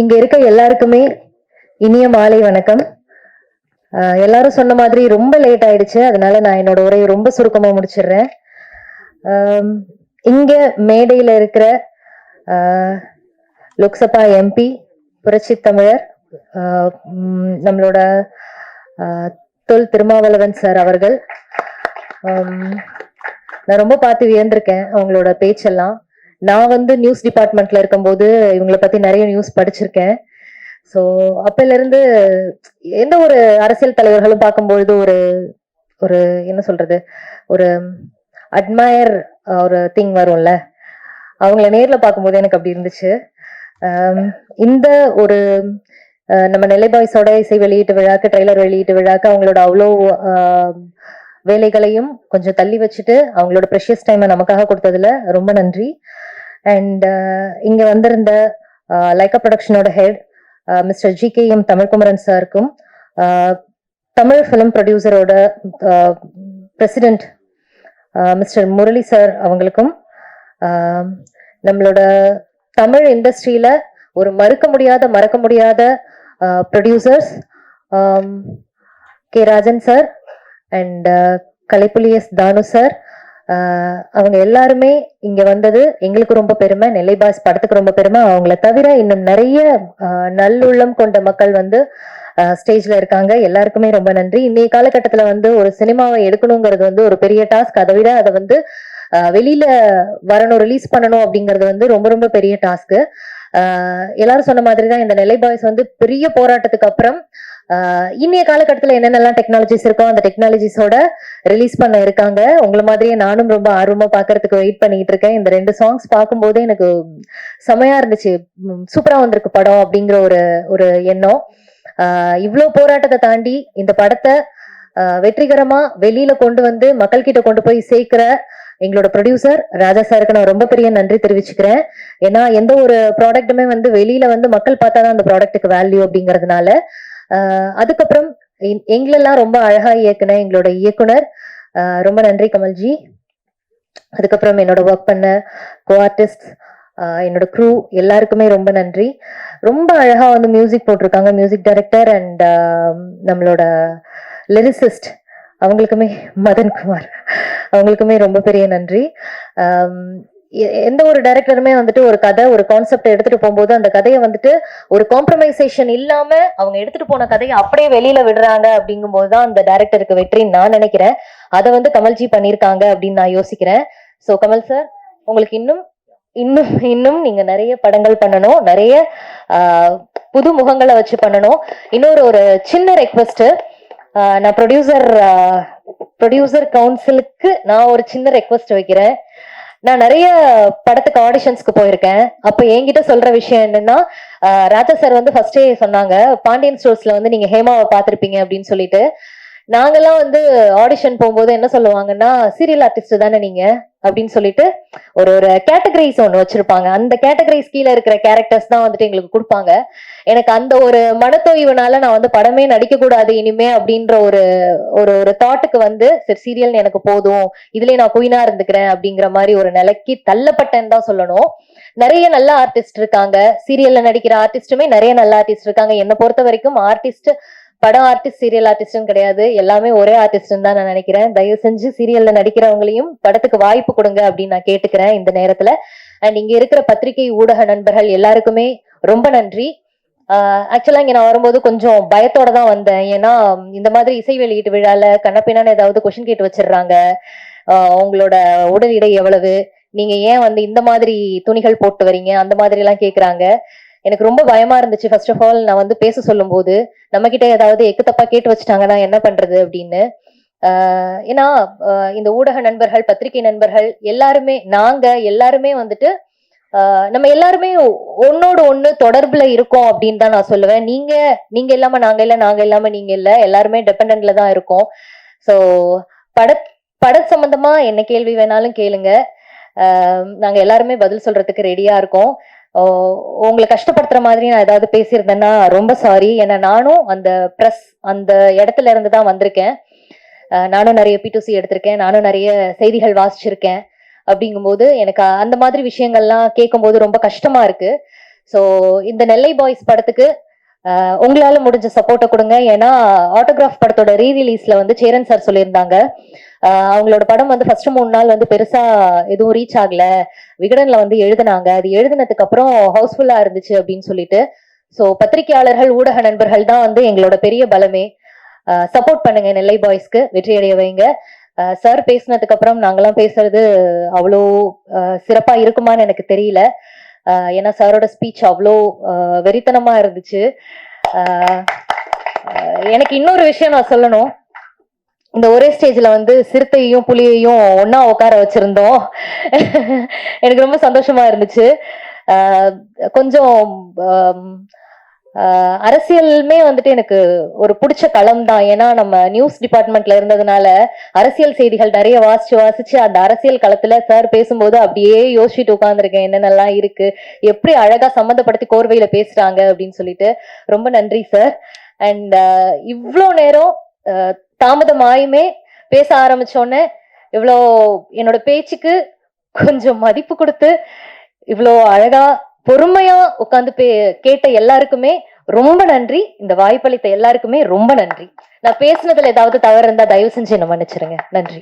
இங்க இருக்க எல்லாருக்குமே இனிய மாலை வணக்கம். எல்லாரும் சொன்ன மாதிரி ரொம்ப லேட் ஆயிடுச்சு. அதனால நான் என்னோட உரையை ரொம்ப சுருக்கமா முடிச்சிடுறேன். இங்க மேடையில இருக்கிற லோக்சபா எம்பி புரட்சி தமிழர் நம்மளோட தொல் திருமாவளவன் சார் அவர்கள். நான் ரொம்ப பார்த்து வியந்திருக்கேன் அவங்களோட பேச்செல்லாம். நான் வந்து நியூஸ் டிபார்ட்மெண்ட்ல இருக்கும்போது இவங்களை பத்தி நிறைய நியூஸ் படிச்சிருக்கேன். ஸோ அப்பல இருந்து எந்த ஒரு அரசியல் தலைவர்களும் பார்க்கும்பொழுது ஒரு ஒரு என்ன சொல்றது ஒரு அட்மயர் ஒரு திங் வரும்ல. அவங்கள நேர்ல பார்க்கும்போது எனக்கு அப்படி இருந்துச்சு. இந்த ஒரு நம்ம நெல்லை பாய்ஸோட இசை வெளியீட்டு விழாக்கு ட்ரெய்லர் வெளியீட்டு விழாக்கு அவங்களோட அவ்வளோ வேலைகளையும் கொஞ்சம் தள்ளி வச்சுட்டு அவங்களோட ப்ரெஷியஸ் டைமை நமக்காக கொடுத்ததுல ரொம்ப நன்றி. அண்ட் இங்க வந்திருந்த Lyca ப்ரொடக்ஷனோட head mister G K M Tamilkumaran சாருக்கும் தமிழ் ஃபிலிம் ப்ரொடியூசரோட பிரசிடென்ட் மிஸ்டர் முரளி சார் அவங்களுக்கும் நம்மளோட தமிழ் இண்டஸ்ட்ரியில ஒரு மறுக்க முடியாத மறக்க முடியாத producers K Rajan sir and uh, கலைப்புலியஸ் தானு சார். அவங்க எல்லாருமே இங்க வந்தது எங்களுக்கு ரொம்ப பெருமை. நெல்லை பாஸ் படத்துக்கு ரொம்ப பெருமை. அவங்கள தவிர இன்னும் நிறைய நல்லுள்ளம் கொண்ட மக்கள் வந்து ஸ்டேஜ்ல இருக்காங்க. எல்லாருக்குமே ரொம்ப நன்றி. இன்னைய காலகட்டத்துல வந்து ஒரு சினிமாவை எடுக்கணுங்கிறது வந்து ஒரு பெரிய டாஸ்க். அதை விட அதை வந்து வெளியில வரணும் ரிலீஸ் பண்ணணும் அப்படிங்கிறது வந்து ரொம்ப ரொம்ப பெரிய டாஸ்க் எல்லாரும் சொன்ன மாதிரி தான் இந்த நெல்லை பாய்ஸ் வந்து பெரிய போராட்டத்துக்கு அப்புறம் இன்னைய காலகட்டத்தில் என்னென்னலாம் டெக்னாலஜிஸ் இருக்கோ அந்த டெக்னாலஜிஸோட ரிலீஸ் பண்ண இருக்காங்க. உங்களை மாதிரியே நானும் ரொம்ப ஆர்வமாக பார்க்கறதுக்கு வெயிட் பண்ணிட்டு இருக்கேன். இந்த ரெண்டு சாங்ஸ் பார்க்கும்போதே எனக்கு செமையா இருந்துச்சு. சூப்பராக வந்திருக்கு படம் அப்படிங்கிற ஒரு ஒரு எண்ணம். இவ்வளோ போராட்டத்தை தாண்டி இந்த படத்தை வெற்றிகரமாக வெற்றிகரமா வெளியில கொண்டு வந்து மக்கள் கிட்ட கொண்டு போய் சேர்க்கிற எங்களோட ப்ரொடியூசர் ராஜா சாருக்கு நான் ரொம்ப பெரிய நன்றி தெரிவிச்சுக்கிறேன். ஏன்னா எந்த ஒரு ப்ராடக்ட்டுமே வந்து வெளியில வந்து மக்கள் பார்த்தாதான் அந்த ப்ராடக்ட்டுக்கு வேல்யூ அப்படிங்கிறதுனால அதுக்கப்புறம் எங்களெல்லாம் ரொம்ப அழகா இயக்குன எங்களோட இயக்குனர் ரொம்ப நன்றி கமல்ஜி. அதுக்கப்புறம் என்னோட ஒர்க் பண்ண கோ ஆர்டிஸ்ட் என்னோட க்ரூ எல்லாருக்குமே ரொம்ப நன்றி. ரொம்ப அழகா வந்து மியூசிக் போட்டிருக்காங்க மியூசிக் டைரக்டர் அண்ட் நம்மளோட லிரிசிஸ்ட் அவங்களுக்குமே மதன் குமார் அவங்களுக்குமே ரொம்ப பெரிய நன்றி. எந்த ஒரு டைரக்டருமே வந்துட்டு ஒரு கதை ஒரு கான்செப்ட் எடுத்துட்டு போகும்போது அந்த கதையை வந்துட்டு ஒரு காம்ப்ரமைசேஷன் இல்லாம அவங்க எடுத்துட்டு போன கதையை அப்படியே வெளியில விடுறாங்க அப்படிங்கும்போது தான் அந்த டைரக்டருக்கு வெற்றின்னு நான் நினைக்கிறேன். அதை வந்து கமல்ஜி பண்ணியிருக்காங்க அப்படின்னு நான் யோசிக்கிறேன். ஸோ கமல் சார் உங்களுக்கு இன்னும் இன்னும் இன்னும் நீங்க நிறைய படங்கள் பண்ணணும் நிறைய புது முகங்களை வச்சு பண்ணணும். இன்னொரு ஒரு சின்ன ரெக்வஸ்ட் நான் ப்ரொடியூசர் ப்ரொடியூசர் கவுன்சிலுக்கு நான் ஒரு சின்ன ரெக்வெஸ்ட் வைக்கிறேன். நான் நிறைய படத்துக்கு ஆடிஷன்ஸ்க்கு போயிருக்கேன். அப்ப என்கிட்ட சொல்ற விஷயம் என்னன்னா ராஜா சார் வந்து ஃபர்ஸ்டே சொன்னாங்க பாண்டியன் ஸ்டோர்ஸ்ல வந்து நீங்க ஹேமாவை பார்த்திருப்பீங்க அப்படின்னு சொல்லிட்டு. நாங்கெல்லாம் வந்து ஆடிஷன் போகும்போது என்ன சொல்லுவாங்கன்னா சீரியல் ஆர்டிஸ்ட் தானே நீங்க? அப்படின்னு சொல்லிட்டு ஒரு ஒரு கேட்டகரிஸ் ஒன்று வச்சிருப்பாங்க. அந்த கேட்டகரிஸ் கீழே இருக்கிற கேரக்டர்ஸ் தான் வந்துட்டு எங்களுக்கு கொடுப்பாங்க. எனக்கு அந்த ஒரு மனத்தோய்வுனால நான் வந்து படமே நடிக்க கூடாது இனிமே அப்படின்ற ஒரு ஒரு ஒரு தாட்டுக்கு வந்து சரி சீரியல் எனக்கு போதும். இதுலயே நான் குயினா இருந்துக்கிறேன் அப்படிங்கிற மாதிரி ஒரு நிலைக்கு தள்ளப்பட்டேன்னு தான் சொல்லணும். நிறைய நல்ல ஆர்டிஸ்ட் இருக்காங்க. சீரியல்ல நடிக்கிற ஆர்டிஸ்டுமே நிறைய நல்ல ஆர்டிஸ்ட் இருக்காங்க. என்னை பொறுத்த வரைக்கும் ஆர்டிஸ்ட் படம் ஆர்டிஸ்ட் சீரியல் ஆர்டிஸ்ட்னு கிடையாது. எல்லாமே ஒரே ஆர்டிஸ்ட்னு தான் நான் நினைக்கிறேன். தயவு செஞ்சு சீரியல்ல நடிக்கிறவங்களையும் படத்துக்கு வாய்ப்பு கொடுங்க அப்படின்னு நான் கேட்டுக்கிறேன் இந்த நேரத்துல. அண்ட் இங்க இருக்கிற பத்திரிகை ஊடக நண்பர்கள் எல்லாருக்குமே ரொம்ப நன்றி. ஆக்சுவலா இங்க நான் வரும்போது கொஞ்சம் பயத்தோட தான் வந்தேன். ஏன்னா இந்த மாதிரி இசை வெளியீட்டு விழால கண்ணப்பின்னான்னு ஏதாவது கொஷின் கேட்டு வச்சிடுறாங்க. உங்களோட உடல் எடை எவ்வளவு? நீங்க ஏன் வந்து இந்த மாதிரி துணிகள் போட்டு வரீங்க? அந்த மாதிரி எல்லாம் கேக்குறாங்க. எனக்கு ரொம்ப பயமா இருந்துச்சு. ஃபர்ஸ்ட் ஆஃப் ஆல் நான் வந்து பேச சொல்லும்போது நம்ம கிட்ட ஏதாவது எக்கு தப்பா கேட்டு வச்சுட்டாங்கன்னா என்ன பண்றது அப்படின்னு. ஏன்னா இந்த ஊடக நண்பர்கள் பத்திரிகை நண்பர்கள் எல்லாருமே நாங்க எல்லாருமே வந்துட்டு நம்ம எல்லாருமே ஒன்னோட ஒண்ணு தொடர்புல இருக்கோம் அப்படின்னு தான் நான் சொல்லுவேன். நீங்க நீங்க இல்லாம நாங்க இல்ல நாங்க இல்லாம நீங்க இல்ல எல்லாருமே டிபெண்டன்ட்ல தான் இருக்கோம். ஸோ பட பட சம்பந்தமா என்ன கேள்வி வேணாலும் கேளுங்க. நாங்க எல்லாருமே பதில் சொல்றதுக்கு ரெடியா இருக்கோம். உங்களை கஷ்டப்படுத்துற மாதிரி நான் ஏதாவது பேசியிருந்தேன்னா ரொம்ப சாரி ஏன்னா நானும் அந்த ப்ரெஸ் அந்த இடத்துல இருந்து தான் வந்திருக்கேன். நானும் நிறைய பிடிசி எடுத்திருக்கேன். நானும் நிறைய செய்திகள் வாசிச்சிருக்கேன். அப்படிங்கும்போது எனக்கு அந்த மாதிரி விஷயங்கள்லாம் கேட்கும்போது ரொம்ப கஷ்டமா இருக்கு. ஸோ இந்த நெல்லை பாய்ஸ் படத்துக்கு உங்களால முடிஞ்ச சப்போர்ட்டை கொடுங்க. ஏன்னா ஆட்டோகிராஃப் படத்தோட ரீ ரிலீஸ்ல வந்து சேரன் சார் சொல்லியிருந்தாங்க. அவங்களோட படம் வந்து ஃபர்ஸ்ட் மூணு நாள் வந்து பெருசா எதுவும் ரீச் ஆகல. விகடன்ல வந்து எழுதினாங்க. அது எழுதினதுக்கு அப்புறம் ஹவுஸ்ஃபுல்லா இருந்துச்சு அப்படின்னு சொல்லிட்டு. ஸோ பத்திரிகையாளர்கள் ஊடக நண்பர்கள் தான் வந்து எங்களோட பெரிய பலமே. சப்போர்ட் பண்ணுங்க நெல்லை பாய்ஸ்க்கு வெற்றி அடைய வைங்க சார் பேசினதுக்கு அப்புறம் நாங்கெல்லாம் பேசுறது அவ்வளோ சிறப்பா இருக்குமான்னு எனக்கு தெரியல. ஏன்னா சாரோட ஸ்பீச் அவ்வளோ வெறித்தனமா இருந்துச்சு. எனக்கு இன்னொரு விஷயம் நான் சொல்லணும். இந்த ஒரே ஸ்டேஜ்ல வந்து சிறுத்தையும் புலியையும் ஒன்னா உட்கார வச்சிருந்தோம். எனக்கு ரொம்ப சந்தோஷமா இருந்துச்சு. கொஞ்சம் அரசியலுமே வந்துட்டு எனக்கு ஒரு பிடிச்ச களம் தான். ஏன்னா நம்ம நியூஸ் டிபார்ட்மெண்ட்ல இருந்ததுனால அரசியல் செய்திகள் நிறைய வாசிச்சு வாசிச்சு அந்த அரசியல் களத்துல சார் பேசும்போது அப்படியே யோசிச்சுட்டு உட்காந்துருக்கேன் என்னென்னலாம் இருக்கு? எப்படி அழகா சம்மந்தப்படுத்தி கோர்வையில பேசுறாங்க அப்படின்னு சொல்லிட்டு. ரொம்ப நன்றி சார் அண்ட் இவ்வளோ நேரம் தாமதமாயுமே பேச ஆரம்பிச்சோன்னே இவ்வளோ என்னோட பேச்சுக்கு கொஞ்சம் மதிப்பு கொடுத்து இவ்வளோ அழகா பொறுமையா உட்காந்து பே கேட்ட எல்லாருக்குமே ரொம்ப நன்றி. இந்த வாய்ப்பளித்த எல்லாருக்குமே ரொம்ப நன்றி. நான் பேசுனதுல ஏதாவது தவறு இருந்தா தயவு செஞ்சு என்ன மன்னிச்சிருங்க. நன்றி.